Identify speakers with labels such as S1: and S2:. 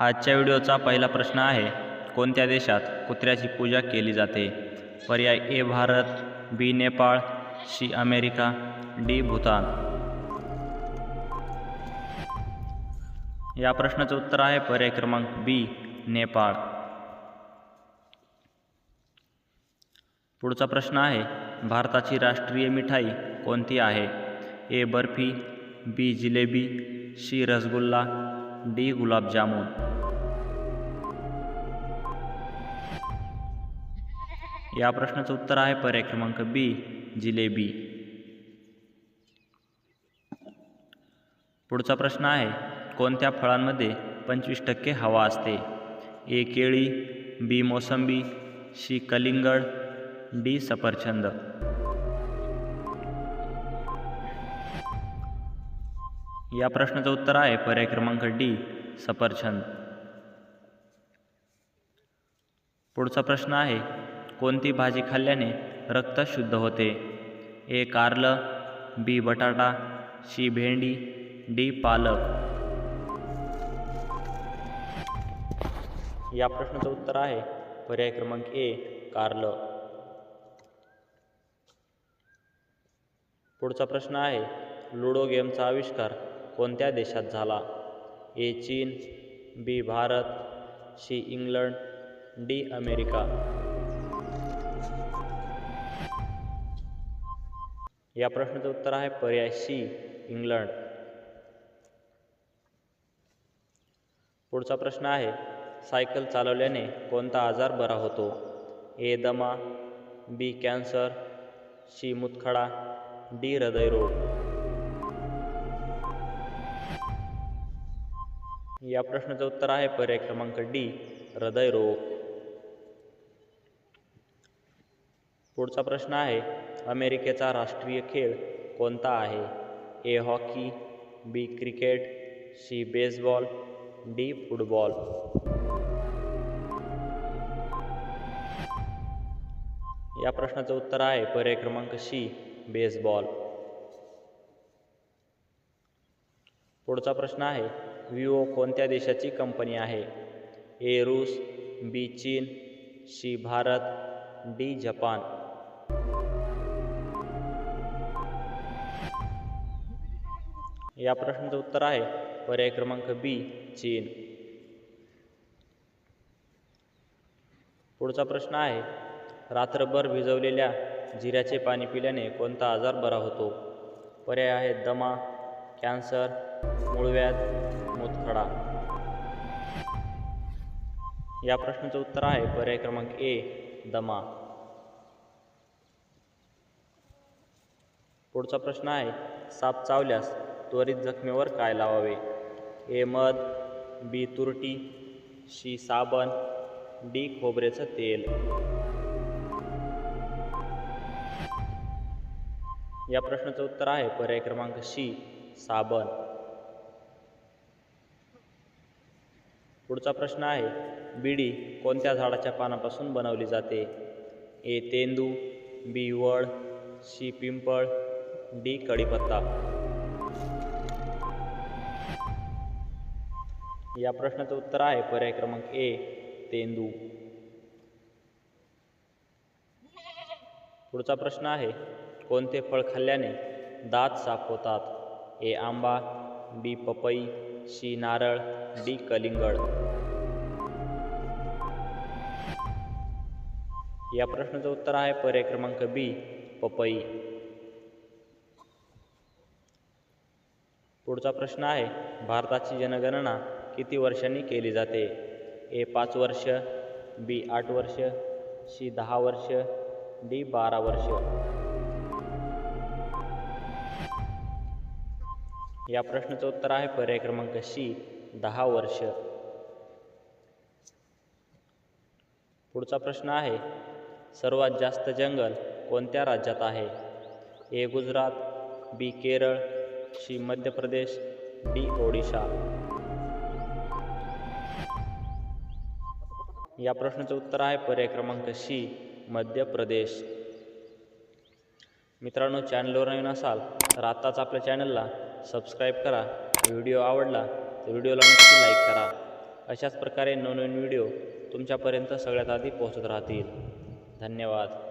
S1: आजच्या व्हिडिओचा पहिला प्रश्न आहे कोणत्या देशात कुत्र्याची पूजा केली जाते? पर्याय A Bharat B Nepal C America D Bhutan. या प्रश्नाचं उत्तर आहे पर्याय क्रमांक बी नेपाळ. पुढचा प्रश्न आहे भारताची राष्ट्रीय मिठाई कोणती आहे? A barfi B jalebi C rasgulla D gulab jamun या प्रश्नाचं उत्तर आहे पर्याय क्रमांक बी जिलेबी. पुढचा प्रश्न आहे कोणत्या फळांमध्ये पंचवीस टक्के हवा असते? ए केळी बी मोसंबी सी कलिंगड डी सफरचंद. या प्रश्नाचं उत्तर आहे पर्याय क्रमांक डी सफरचंद. पुढचा प्रश्न आहे कोणती भाजी खाल्ल्याने रक्त शुद्ध होते? ए कारलं बी बटाटा सी भेंडी डी पालक. या प्रश्नाचं उत्तर आहे पर्याय क्रमांक ए कारलं. पुढचा प्रश्न आहे लुडो गेमचा आविष्कार कोणत्या देशात झाला? ए चीन B Bharat C England D America. या प्रश्नाचं उत्तर आहे पर्याय सी इंग्लंड. पुढचा प्रश्न आहे सायकल चालवल्याने कोणता आजार बरा होतो? ए दमा बी कॅन्सर सी मुतखडा डी हृदयरोग. या प्रश्नाचं उत्तर आहे पर्याय क्रमांक डी हृदयरोग पुढचा प्रश्न आहे अमेरिकेचा राष्ट्रीय खेळ कोणता आहे? A hockey B cricket C baseball D football. या प्रश्नाचं उत्तर आहे पर्याय क्रमांक सी बेसबॉल. पुढचा प्रश्न आहे विवो कोणत्या देशाची कंपनी आहे? ए रूस बी चीन सी भारत डी जपान. या प्रश्नाचं उत्तर आहे पर्याय क्रमांक बी चीन. पुढचा प्रश्न आहे रात्रभर भिजवलेल्या जिऱ्याचे पाणी पिल्याने कोणता आजार बरा होतो? पर्याय आहेत दमा कॅन्सर मूळव्याध मुतखडा या प्रश्नाचं उत्तर आहे पर्याय क्रमांक ए दमा. पुढचा प्रश्न आहे साप चावल्यास त्वरित जखमेवर काय लावावे? ए मध बी तुरटी सी साबण डी खोबरेचं तेल. या प्रश्नाचं उत्तर आहे पर्याय क्रमांक सी साबण. पुढचा प्रश्न आहे बिडी कोणत्या झाडाच्या पानापासून बनवली जाते? ए तेंदू बी वड सी पिंपळ डी कडीपत्ता या प्रश्नाचं उत्तर आहे पर्याय क्रमांक ए तेंदू. पुढचा प्रश्न आहे कोणते फळ खाल्ल्याने दात साफ होतात? ए आंबा बी पपई सी नारळ डी कलिंगड. या प्रश्नाचं उत्तर आहे पर्याय क्रमांक बी पपई. पुढचा प्रश्न आहे भारताची जनगणना किती वर्षांनी केली जाते? ए पाच वर्ष बी आठ वर्ष सी दहा वर्ष डी बारा वर्ष. या प्रश्नाचं उत्तर आहे पर्याय क्रमांक सी दहा वर्ष. पुढचा प्रश्न आहे सर्वात जास्त जंगल कोणत्या राज्यात आहे? A Gujarat B Kerala C Madhya Pradesh D Odisha. या प्रश्नाचं उत्तर आहे पर्याय क्रमांक सी मध्य प्रदेश. मित्रांनो चॅनलवर नवीन असाल तर आत्ताच आपल्या चॅनलला सबस्क्राईब करा. व्हिडिओ आवडला तर व्हिडिओला नक्की लाईक करा. अशाच प्रकारे नवनवीन व्हिडिओ तुमच्यापर्यंत सगळ्यात आधी पोहोचत राहतील. धन्यवाद